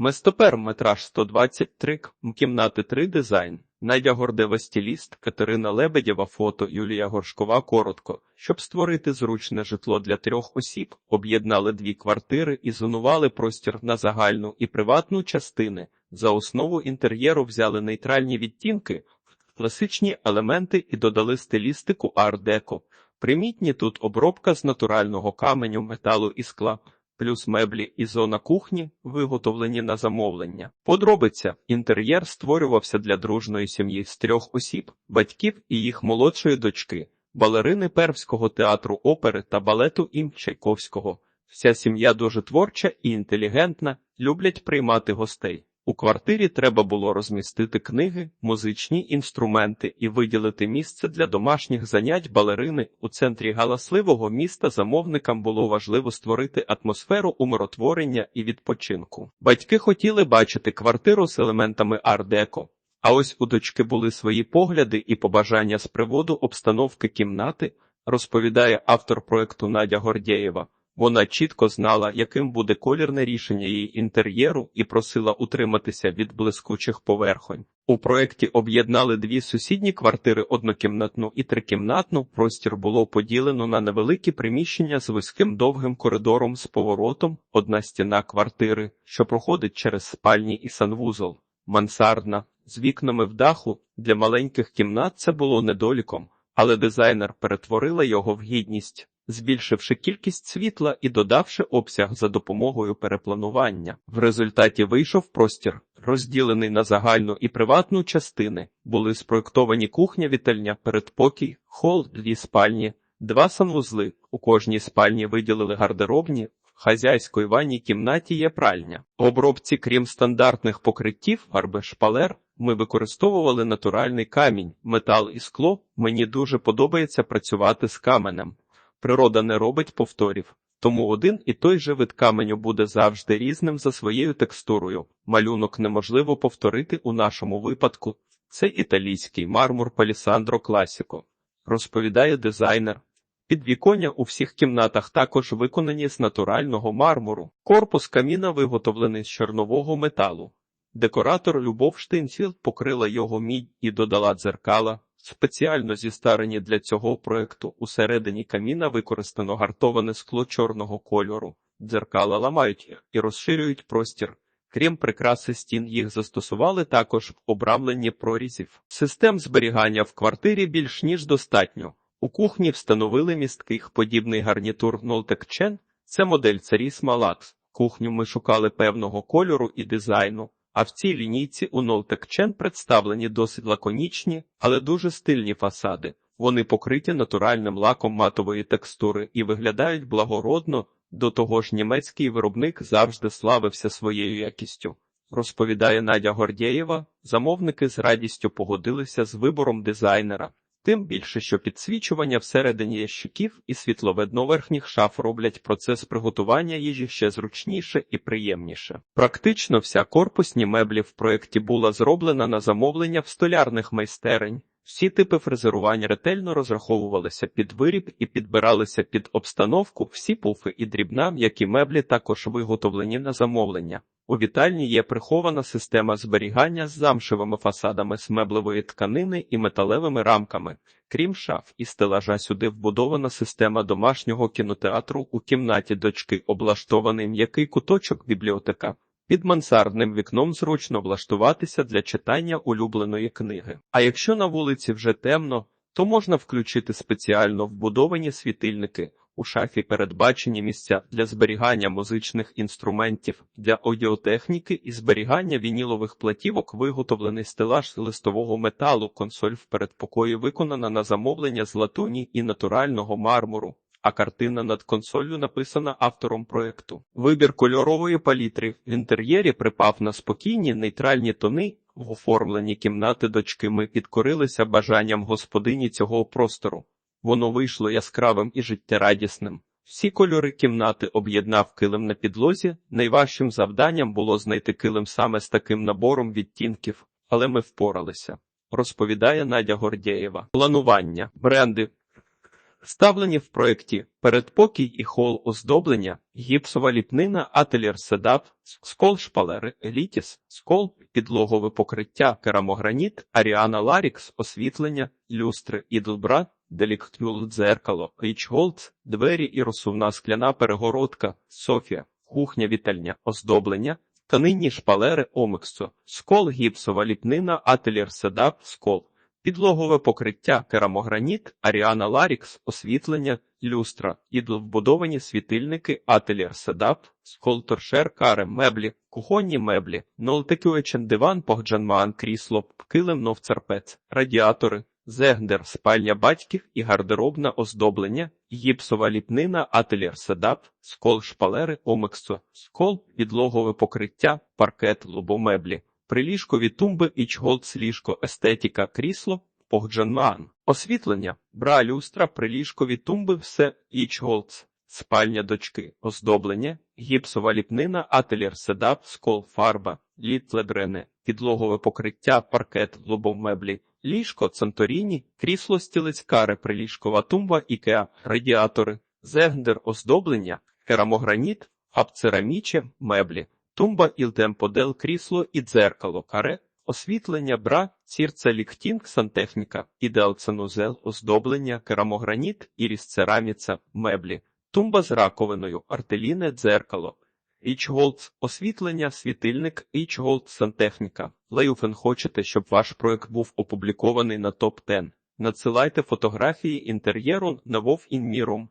Местопер метраж 123 к, кімнати 3 дизайн. Надя Гордева стиліст, Катерина Лебедєва фото, Юлія Горшкова коротко. Щоб створити зручне житло для трьох осіб, об'єднали дві квартири і зонували простір на загальну і приватну частини. За основу інтер'єру взяли нейтральні відтінки, класичні елементи і додали стилістику ар-деко. Примітні тут обробка з натурального каменю, металу і скла, плюс меблі і зона кухні, виготовлені на замовлення. Подробиця інтер'єр створювався для дружної сім'ї з трьох осіб, батьків і їх молодшої дочки, балерини Пермського театру опери та балету ім Чайковського. Вся сім'я дуже творча і інтелігентна, люблять приймати гостей. У квартирі треба було розмістити книги, музичні інструменти і виділити місце для домашніх занять балерини. У центрі галасливого міста замовникам було важливо створити атмосферу умиротворення і відпочинку. Батьки хотіли бачити квартиру з елементами ар-деко. А ось у дочки були свої погляди і побажання з приводу обстановки кімнати, розповідає автор проекту Надя Гордєєва. Вона чітко знала, яким буде колірне рішення її інтер'єру, і просила утриматися від блискучих поверхонь. У проєкті об'єднали дві сусідні квартири однокімнатну і трикімнатну. Простір було поділено на невеликі приміщення з вузьким довгим коридором з поворотом, одна стіна квартири, що проходить через спальні і санвузол, мансардна з вікнами в даху. Для маленьких кімнат це було недоліком, але дизайнер перетворила його в гідність збільшивши кількість світла і додавши обсяг за допомогою перепланування. В результаті вийшов простір, розділений на загальну і приватну частини. Були спроєктовані кухня, вітальня, передпокій, хол, дві спальні, два санвузли. У кожній спальні виділили гардеробні. В хазяйської ванній кімнаті є пральня. Обробці, крім стандартних покриттів, фарби шпалер, ми використовували натуральний камінь, метал і скло. Мені дуже подобається працювати з каменем. Природа не робить повторів, тому один і той же вид каменю буде завжди різним за своєю текстурою. Малюнок неможливо повторити у нашому випадку. Це італійський мармур Палісандро Класіко, розповідає дизайнер. Підвіконня у всіх кімнатах також виконані з натурального мармуру. Корпус каміна виготовлений з чорнового металу. Декоратор Любов Штинфілд покрила його мідь і додала дзеркала. Спеціально зістарені для цього проекту усередині каміна використано гартоване скло чорного кольору, дзеркала ламають їх і розширюють простір. Крім прикраси стін, їх застосували також в обрамленні прорізів. Систем зберігання в квартирі більш ніж достатньо. У кухні встановили місткий подібний гарнітур Нолтекчен. Це модель Царіс Малакс. Кухню ми шукали певного кольору і дизайну. А в цій лінійці у Нолтекчен представлені досить лаконічні, але дуже стильні фасади. Вони покриті натуральним лаком матової текстури і виглядають благородно. До того ж, німецький виробник завжди славився своєю якістю. Розповідає Надя Гордєєва, замовники з радістю погодилися з вибором дизайнера. Тим більше, що підсвічування всередині ящиків і світловидно верхніх шаф роблять процес приготування їжі ще зручніше і приємніше. Практично вся корпусні меблі в проєкті була зроблена на замовлення в столярних майстерень. Всі типи фрезерування ретельно розраховувалися під виріб і підбиралися під обстановку, всі пуфи і дрібна м'які меблі також виготовлені на замовлення. У вітальні є прихована система зберігання з замшевими фасадами з меблевої тканини і металевими рамками. Крім шаф і стелажа сюди вбудована система домашнього кінотеатру у кімнаті дочки, облаштований м'який куточок бібліотека. Під мансардним вікном зручно влаштуватися для читання улюбленої книги. А якщо на вулиці вже темно, то можна включити спеціально вбудовані світильники. У шафі передбачені місця для зберігання музичних інструментів, для аудіотехніки і зберігання вінілових платівок, виготовлений стелаж з листового металу, консоль в передпокої виконана на замовлення з латуні і натурального мармуру а картина над консолью написана автором проекту. Вибір кольорової палітри в інтер'єрі припав на спокійні нейтральні тони. В оформленні кімнати дочки ми підкорилися бажанням господині цього простору. Воно вийшло яскравим і життєрадісним. Всі кольори кімнати об'єднав килим на підлозі. Найважчим завданням було знайти килим саме з таким набором відтінків, але ми впоралися. Розповідає Надя Гордєєва. Планування бренди Ставлені в проєкті передпокій і хол оздоблення, гіпсова ліпнина, ательєр седап, скол шпалери, елітіс, скол, підлогове покриття, керамограніт, аріана ларікс, освітлення, люстри, ідлбра, деліктюл дзеркало, річголд, двері і розсувна скляна перегородка, софія, кухня вітальня, оздоблення, тканинні шпалери омиксу, скол гіпсова ліпнина, ательєр седап, скол. Підлогове покриття, керамограніт, Аріана Ларікс, освітлення, люстра, ідл вбудовані світильники, ательєр седап, сколторшер, каре, меблі, кухонні меблі, нолтекюечен диван, погджанмаан, крісло, килим новцарпець, радіатори, зегндер, спальня батьків і гардеробне оздоблення, гіпсова ліпнина, ательєр седап, скол шпалери, омексу, скол, підлогове покриття, паркет, лобомеблі. Приліжкові тумби ічголц ліжко, естетика, крісло, погджанман. Освітлення, бра, люстра, приліжкові тумби, все, ічголц. Спальня дочки, оздоблення, гіпсова ліпнина, ательєр седап, скол, фарба, літлебрене, підлогове покриття, паркет, лобомеблі, ліжко, центоріні, крісло, стілець, каре, приліжкова тумба, ікеа, радіатори, зегндер, оздоблення, керамограніт, апцераміче, меблі. Тумба, ілдемподел, крісло і дзеркало, каре, освітлення, бра, цірця, ліхтінг, сантехніка, ідеал ценузел, оздоблення, керамограніт, іріс цераміця, меблі, тумба з раковиною, артеліне, дзеркало, Ічголдс, освітлення, світильник, Ічголдс, сантехніка. Лейуфен хочете, щоб ваш проект був опублікований на топ-10? Надсилайте фотографії інтер'єру на Вов Інмірум.